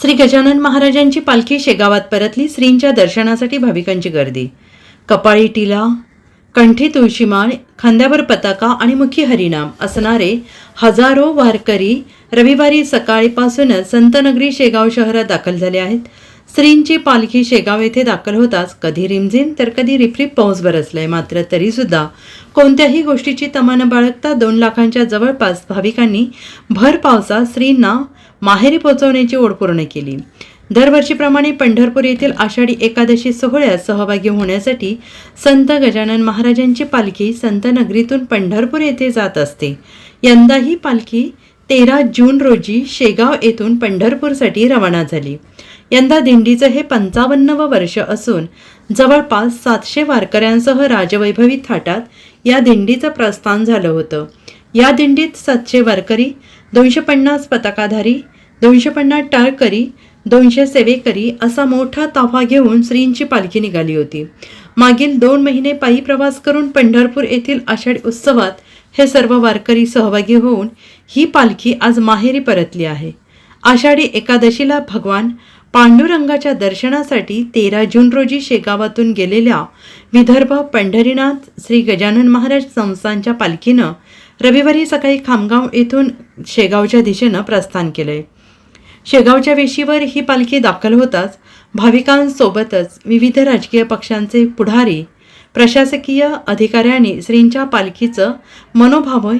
श्री गजानन महाराजांची पालखी शेगावात परतली श्रींच्या दर्शनासाठी भाविकांची गर्दी. कपाळी टिला कंठी तुळशीमाळ खांद्यावर पताका आणि मुखी हरिनाम असणारे हजारो वारकरी रविवारी सकाळीपासूनच संतनगरी शेगाव शहरात दाखल झाले आहेत. स्त्रींची पालखी शेगाव येथे दाखल होताच कधी रिमझिम तर कधी रिपरिप पाऊस बरसलाय. मात्र तरीसुद्धा कोणत्याही गोष्टीची तमा न बाळगता दोन लाखांच्या जवळपास भाविकांनी भर पावसात स्त्रींना माहेरी पोहोचवण्याची ओढ पूर्ण केली. दरवर्षीप्रमाणे पंढरपूर येथील आषाढी एकादशी सोहळ्यात सहभागी होण्यासाठी संत गजानन महाराजांची पालखी संत नगरीतून पंढरपूर येथे जात असते. यंदाही पालखी तेरा जून रोजी शेगाव येथून पंढरपूरसाठी रवाना झाली. यंदा दिंडीचं हे पंचावन्नवं वर्ष असून जवळपास सातशे वारकऱ्यांसह राजवैभवी थाटात या दिंडीचं प्रस्थान झालं होतं. या दिंडीत सातशे वारकरी दोनशे पन्नास पताकाधारी दोनशे पन्नास टाळकरी दोनशे सेवेकरी असा मोठा ताफा घेऊन श्रींची पालखी निघाली होती. मागील दोन महिने पायी प्रवास करून पंढरपूर येथील आषाढी उत्सवात हे सर्व वारकरी सहभागी होऊन ही पालखी आज माहेरी परतली आहे. आषाढी एकादशीला भगवान पांडुरंगाच्या दर्शनासाठी तेरा जून रोजी शेगावातून गेलेल्या विदर्भ पंढरीनाथ श्री गजानन महाराज संस्थांच्या पालखीनं रविवारी सकाळी खामगाव येथून शेगावच्या दिशेनं प्रस्थान केलंय. शेगावच्या वेशीवर ही पालखी दाखल होताच भाविकांसोबतच विविध राजकीय पक्षांचे पुढारी प्रशासकीय अधिकाऱ्यांनी श्रींच्या पालखीचं मनोभाव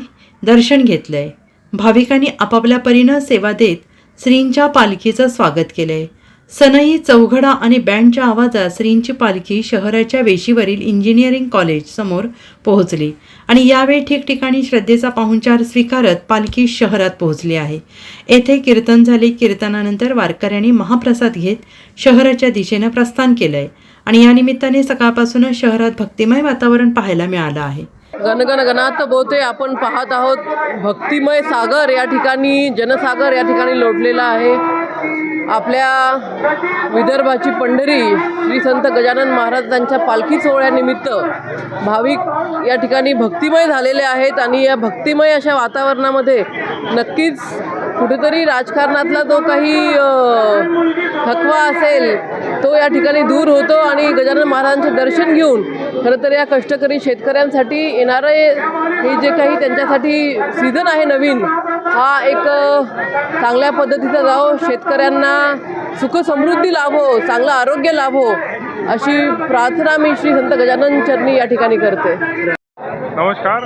दर्शन घेतलंय. भाविकांनी आपापल्या परीनं सेवा देत श्रींच्या पालखीचं स्वागत केलंय. सनई चौघडा आणि बँडच्या आवाजात श्रींची पालखी शहराच्या वेशीवरील इंजिनिअरिंग कॉलेज समोर पोहोचली आणि यावेळी ठिकठिकाणी श्रद्धेचा पाहुणचार स्वीकारत पालखी शहरात पोहोचली आहे. येथे कीर्तन झाले. कीर्तनानंतर वारकऱ्यांनी महाप्रसाद घेत शहराच्या दिशेनं प्रस्थान केलंय आणि या निमित्ताने सकाळपासूनच शहरात भक्तिमय वातावरण पाहायला मिळालं आहे. गणगण गणात बोते आपण पाहत आहोत. भक्तिमय सागर या ठिकाणी जनसागर या ठिकाणी लोटलेला आहे. आपल्या विदर्भाची पंढरी श्री संत गजानन महाराजांच्या पालखी सोहळ्यानिमित्त भाविक या ठिकाणी भक्तिमय झालेले आहेत आणि या भक्तिमय अशा वातावरणामध्ये नक्कीच कुठेतरी राजकारणातला जो काही थकवा असेल तो या ठिकाणी दूर होतो आणि गजानन महाराजांचे दर्शन घेऊन खरं तर या कष्टकरी शेतकऱ्यांसाठी येणारं हे जे काही त्यांच्यासाठी सीझन आहे नवीन हा एक चांगल्या पद्धतीचा जावो शेतकऱ्यांना सुखसमृद्धी लाभो चांगलं आरोग्य लाभो अशी प्रार्थना मी श्री संत गजानन चरणी या ठिकाणी करते. नमस्कार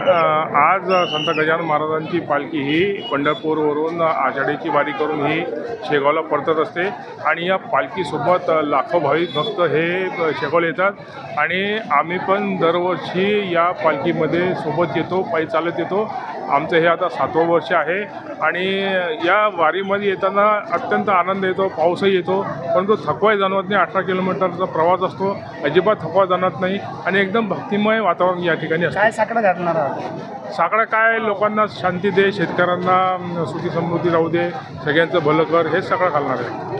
आज संत गजानन महाराजांची पालखी ही पंढरपूरवरून आषाढीची वारी करून ही शेगावला परतत असते आणि या पालखीसोबत लाखो भाविक भक्त हे शेगावला येतात आणि आम्ही पण दरवर्षी या पालखीमध्ये सोबत येतो पायी चालत येतो. आमचं हे आता सातवं वर्ष आहे आणि या वारीमध्ये येताना अत्यंत आनंद येतो पाऊसही येतो परंतु थकवाही जाणवत नाही. अठरा किलोमीटरचा प्रवास असतो अजिबात थकवा जाणवत नाही आणि एकदम भक्तिमय वातावरण या ठिकाणी असतं. साकडा घालणार आहात? साकडा काय? लोकांना शांती दे शेतकऱ्यांना सुखी समृद्धी राहू दे सगळ्यांचं भलं कर हेच सगळं घालणार आहे.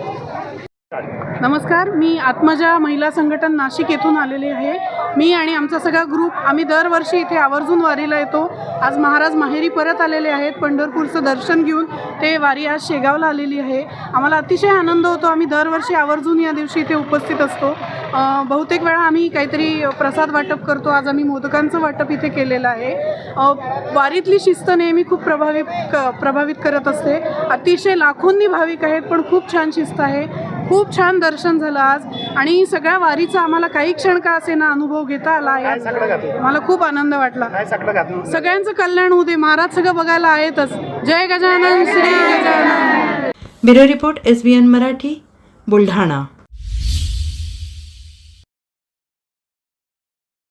नमस्कार मी आत्मजा महिला संघटन नाशिक येथून आलेली आहे. मी आणि आमचा सगळा ग्रुप आम्ही दरवर्षी इथे आवर्जून वारीला येतो. आज महाराज माहेरी परत आलेले आहेत. पंढरपूरचं दर्शन घेऊन ते वारी आज शेगावला आलेली आहे. आम्हाला अतिशय आनंद होतो. आम्ही दरवर्षी आवर्जून या दिवशी इथे उपस्थित असतो. बहुतेक वेळा आम्ही काहीतरी प्रसाद वाटप करतो. आज आम्ही मोदकांचं वाटप इथे केलेलं आहे. वारीतली शिस्त नेहमी खूप प्रभावित क प्रभावित करत असते. अतिशय लाखोंनी भाविक आहेत पण खूप छान शिस्त आहे. खूप छान दर्शन झालं आज. आणि सगळ्या वारीचा आम्हाला काही क्षण का असे ना अनुभव घेता आला घातलं? मला खूप आनंद वाटला. सगळ्यांचं कल्याण होऊ दे. महाराज सगळं बघायला आहेतच. जय Gajanan Shri Gajanan. Bureau report S B N Marathi Buldhana.